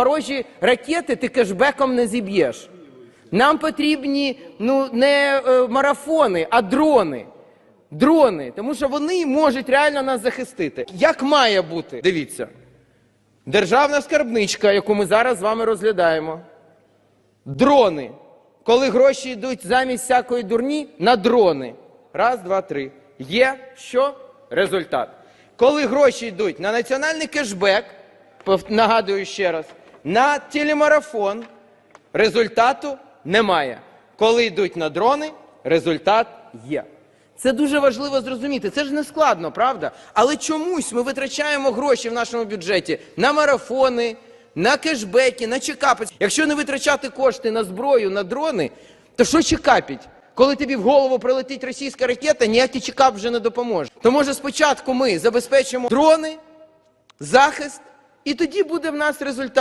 Ворожі ракети ти кешбеком не зіб'єш. Нам потрібні ну не е, марафони, а дрони. Дрони, тому що вони можуть реально нас захистити. Як має бути? Дивіться. Державна скарбничка, яку ми зараз з вами розглядаємо. Дрони. Коли гроші йдуть замість всякої дурні на дрони. Раз, два, три. Є що? Результат. Коли гроші йдуть на національний кешбек, нагадую ще раз, на телемарафон, результату немає. Коли йдуть на дрони, результат є. Це дуже важливо зрозуміти. Це ж не складно, правда? Але чомусь ми витрачаємо гроші в нашому бюджеті на марафони, на кешбеки, на чекапи. Якщо не витрачати кошти на зброю, на дрони, то що чекапіть? Коли тобі в голову прилетить російська ракета, ніякий чекап вже не допоможе. То може спочатку ми забезпечимо дрони, захист, і тоді буде в нас результат.